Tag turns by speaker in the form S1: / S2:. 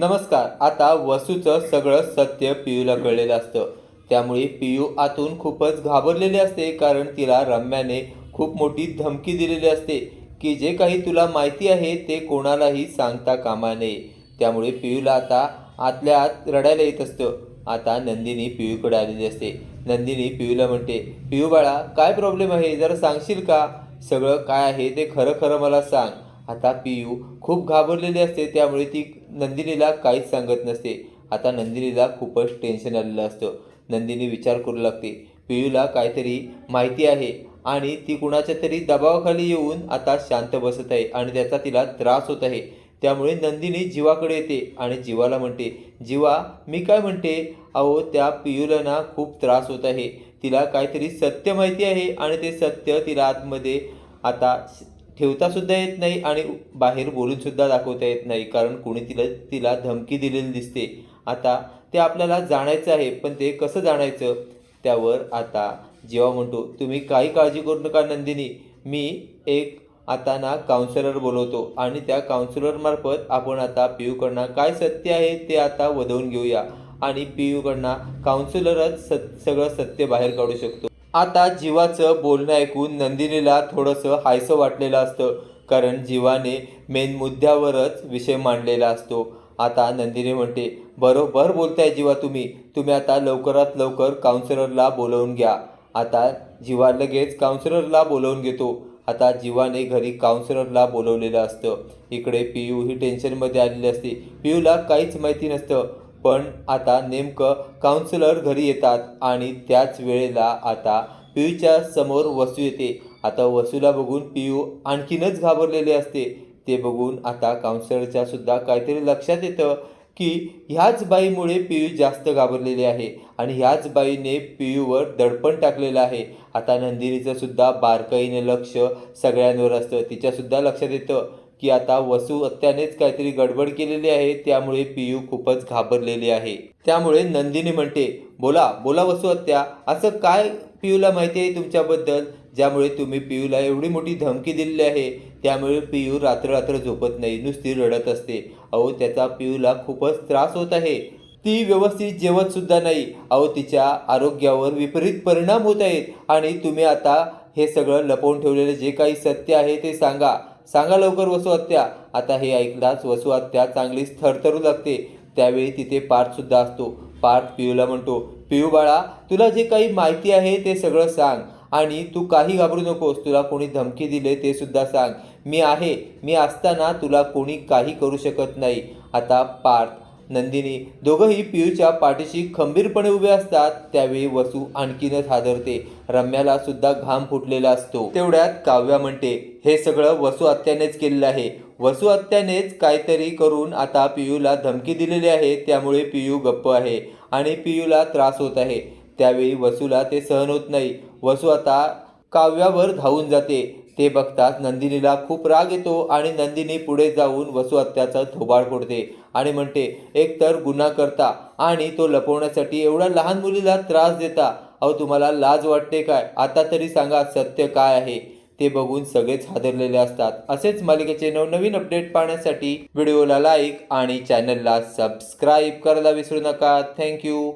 S1: नमस्कार आता वसूचं सगळं सत्य पियूला कळलेलं असतं. त्यामुळे पियू आतून खूपच घाबरलेले असते कारण तिला रम्याने खूप मोठी धमकी दिलेली असते की जे काही तुला माहिती आहे ते कोणालाही सांगता कामा नये. त्यामुळे पियूला आता आतल्या आत रडायला येत असतं. आता नंदिनी पियूकडे आलेली असते. नंदिनी पियूला म्हणते पियू बाळा काय प्रॉब्लेम आहे? जरा सांगशील का? सगळं काय आहे ते खरं खरं मला सांग. आता पियू खूप घाबरलेली असते त्यामुळे ती नंदिनीला काहीच सांगत नसते. आता नंदिनीला खूपच टेन्शन आलेलं असतं. नंदिनी विचार करू लागते. पियूला काहीतरी माहिती आहे आणि ती कुणाच्या तरी दबावाखाली येऊन आता शांत बसत आहे आणि त्याचा तिला त्रास होत आहे. त्यामुळे नंदिनी जीवाकडे येते आणि जीवाला म्हणते जीवा मी काय म्हणते? अहो त्या पियूला ना खूप त्रास होत आहे. तिला काहीतरी सत्य माहिती आहे आणि ते सत्य तिला आतमध्ये आता ठेवतासुद्धा येत नाही आणि बाहेर बोलूनसुद्धा दाखवता येत नाही कारण कोणी तिला तिला धमकी दिलेली दिसते. आता ते आपल्याला जाणायचं आहे पण ते कसं जाणायचं? त्यावर आता जेव्हा म्हणतो तुम्ही काही काळजी करू नका नंदिनी. मी एक आता ना काउन्सिलर बोलवतो आणि त्या काउन्सिलरमार्फत आपण आता पी यूकडनं काय सत्य आहे ते आता वधवून घेऊया आणि पी यूकडनं काउन्सिलरच सत सगळं सत्य बाहेर काढू शकतो. आता जीवाचं बोलणं ऐकून नंदिनीला थोडंसं हायसं वाटलेलं असतं कारण जीवाने मेन मुद्द्यावरच विषय मांडलेला असतो. आता नंदिनी म्हणते बरोबर बोलताय जीवा तुम्ही. तुम्ही आता लवकरात लवकर काउन्सिलरला बोलवून घ्या. आता जीवा लगेच काउन्सिलरला बोलवून घेतो. आता जीवाने घरी काउन्सिलरला बोलवलेलं असतं. इकडे पियू ही टेन्शनमध्ये आलेली असते. पियूला काहीच माहिती नसतं. पण आता नेमकं काउन्सिलर घरी येतात आणि त्याच वेळेला आता पियूच्या समोर वसू येते. आता वसूला बघून पियू आणखीनच घाबरलेले असते. ते बघून आता काउन्सिलरच्या सुद्धा काहीतरी लक्षात येतं की ह्याच बाईमुळे पियू जास्त घाबरलेली आहे आणि ह्याच बाईने पियूवर दडपण टाकलेलं आहे. आता नंदिनीचं सुद्धा बारकाईने लक्ष सगळ्यांवर असतं. तिच्यासुद्धा लक्षात येतं. की आता वसू हत्यानेच काहीतरी गडबड केलेली आहे त्यामुळे पियू खूपच घाबरलेली आहे. त्यामुळे नंदिनी म्हणते बोला बोला वसू हत्या असं काय पियूला माहिती आहे तुमच्याबद्दल? ज्यामुळे तुम्ही पियूला एवढी मोठी धमकी दिलेली आहे त्यामुळे पियू रात्र रात्र झोपत नाही नुसती रडत असते. अहो त्याचा पियूला खूपच त्रास होत आहे. ती व्यवस्थित जेवत सुद्धा नाही. अहो तिच्या आरोग्यावर विपरीत परिणाम होत आहेत. आणि तुम्ही आता हे सगळं लपवून ठेवलेलं जे काही सत्य आहे ते सांगा. सांगा लवकर वसू आत्या. आता हे ऐकलाच वसू आत्या चांगलीच थरथरू लागते. त्यावेळी तिथे पार्थ सुद्धा असतो. पार्थ पियूला म्हणतो पियू बाळा तुला जे काही माहिती आहे ते सगळं सांग. आणि तू काही घाबरू नकोस तुला कोणी धमकी दिले ते सुद्धा सांग. मी आहे मी असताना तुला कोणी काही करू शकत नाही. आता पार्थ नंदिनी दोघंही पियूच्या पाठीशी खंबीरपणे उभे असतात त्यावेळी वसू आणखीनच हादरते. रम्याला सुद्धा घाम फुटलेला असतो. तेवढ्यात काव्या म्हणते हे सगळं वसू आत्यानेच केलेलं आहे. वसू आत्यानेच काहीतरी करून आता पियूला धमकी दिलेली आहे त्यामुळे पियू गप्प आहे आणि पियूला त्रास होत आहे. त्यावेळी वसूला ते सहन होत नाही. वसू आता काव्यावर धावून जाते. ते बघताच नंदिनीला खूप राग येतो आणि नंदिनी पुढे जाऊन वसू हत्याचा थोबाड फोडते आणि म्हणते एक तर गुन्हा करता आणि तो लपवण्यासाठी एवढ्या लहान मुलीला त्रास देता. अहो तुम्हाला लाज वाटते काय? आता तरी सांगा सत्य काय आहे. ते बघून सगळेच हादरलेले असतात. असेच मालिकेचे नवनवीन अपडेट पाहण्यासाठी व्हिडिओला लाईक आणि चॅनलला सबस्क्राईब करायला विसरू नका. थँक्यू.